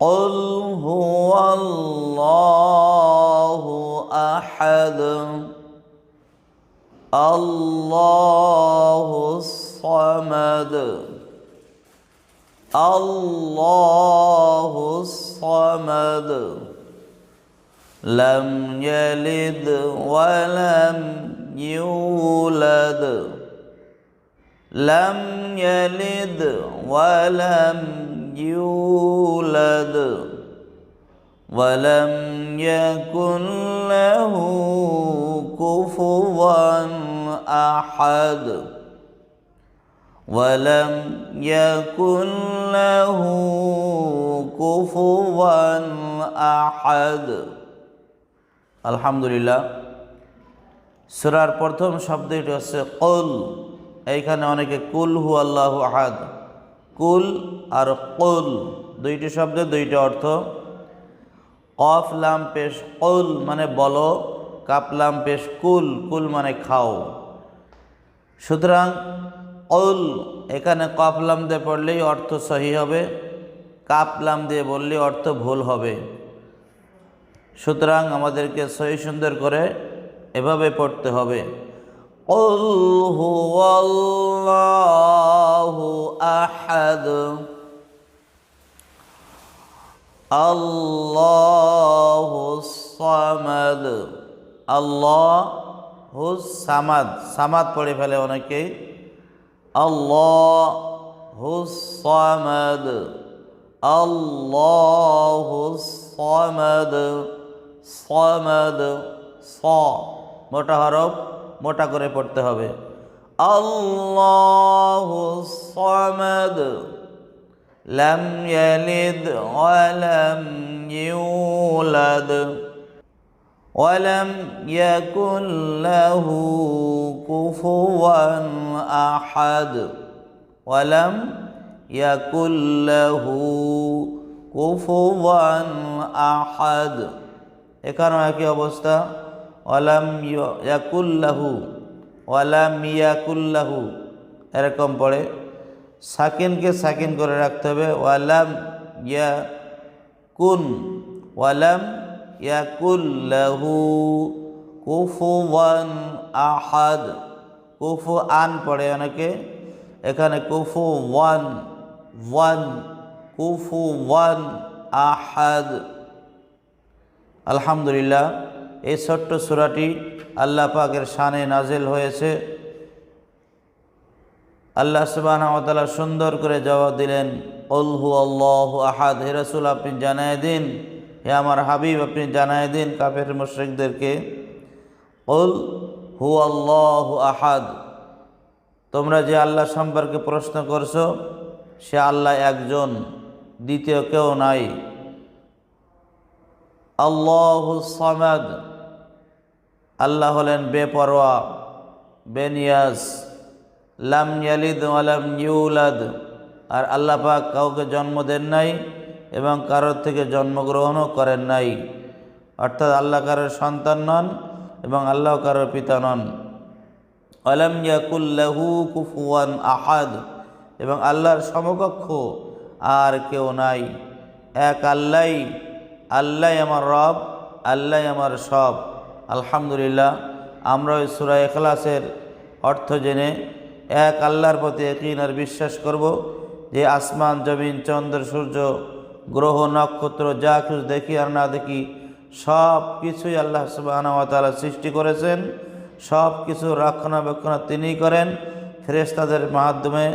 قل هو الله احد. الله الصمد. الله الصمد. لم يلد ولم يولد. لم يلد ولم يولد ولم يكن له كفوا احد ولم يكن له كفوا احد আলহামদুলিল্লাহ সুরার প্রথম শব্দটি হচ্ছে কল এইখানে অনেকে কুল হু আল্লাহ আহাদ কুল আর কুল, দুইটি শব্দে দুইটি অর্থ। কফ লাম পেশ কুল মানে বলো কাপলাম পেশ কুল কুল মানে খাও। সুতরাং অল এখানে কফলাম দিয়ে পড়লেই অর্থ সহি হবে কাপলাম দিয়ে বললেই অর্থ ভুল হবে। সুতরাং আমাদেরকে সহি সুন্দর করে এভাবে পড়তে হবে। অল হু أحد الله الصمد الله সামাদ সামাদ পড়ে ফেলে অনেকেই আল্লাহ হুসামাদ আল্লাহ সামাদ সামাদ স মোটা হরফ মোটা করে পড়তে হবে আল্লাহ সামাদ লাম ইয়ালিদ ওয়ালাম ইউলাদ ولم يكن له كفوا أحد ولم يكن له كفوا أحد এখানেও একই অবস্থা ওয়ালাম ইয়াকুল্লাহু ওয়ালাম ইয়াকুল্লাহু এরকম পড়ে। সাকিনকে সাকিন করে রাখতে হবে। ওয়ালাম ইয়া কুন, ওয়ালাম ইয়াকুল্লাহু কুফুওয়ান আহাদ। কুফু আন পড়ে অনেকে। এখানে কুফু ওয়ান ওয়ান কুফু ওয়ান আহাদ। আলহামদুলিল্লাহ, এই ছোট্ট সুরাটি আল্লাহ পাকের শানে নাজেল হয়েছে। আল্লাহ সুবাহতালা সুন্দর করে জবাব দিলেন অলহু আল্লাহ আহাদ। হে রসুল, আপনি জানায় দিন। হে আমার হাবিব, আপনি জানায় দিন কাফের মুশ্রিকদেরকে অল হু আল্লাহ আহাদ। তোমরা যে আল্লাহ সম্পর্কে প্রশ্ন করছ, সে আল্লাহ একজন, দ্বিতীয় কেউ নাই। আল্লাহ সামাদ। আল্লাহ হলেন বেপরোয়া বেনিয়াস লাম ইয়ালিদ ওয়ালাম ইউলাদ। আর আল্লাহ পাক কাউকে জন্ম দেন নাই এবং কারোর থেকে জন্মগ্রহণও করেন নাই। অর্থাৎ আল্লাহ কারোর সন্তান নন এবং আল্লাহ কারোর পিতা নন। আলম ইয়াকুল্লাহু কুফুয়ান আহাদ। এবং আল্লাহর সমকক্ষ আর কেউ নাই। এক আল্লাহ আল্লাহ আমার রব আল্লাহ আমার সব। আলহামদুলিল্লাহ, আমরা ওই সুরা এখলাসের অর্থ জেনে এক আল্লাহর প্রতি একইন আর বিশ্বাস করব যে আসমান, জমিন, চন্দ্র, সূর্য, গ্রহ, নক্ষত্র, যা কিছু দেখি আর না দেখি সব কিছুই আল্লাহ সুবাহতালা সৃষ্টি করেছেন। সব কিছু রক্ষণাবেক্ষণ তিনিই করেন। ফেরেস্তাদের মাধ্যমে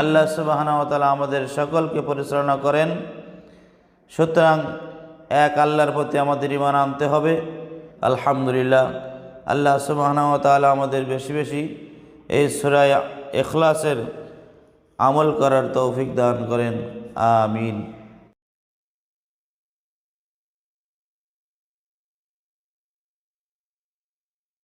আল্লাহ সুবাহতালা আমাদের সকলকে পরিচালনা করেন। সুতরাং এক আল্লাহর প্রতি আমাদের ইমান আনতে হবে। আলহামদুলিল্লাহ, আল্লাহ সুবাহতালা আমাদের বেশি বেশি এই সুরায় এখলাসের আমল করার তৌফিক দান করেন আমিন।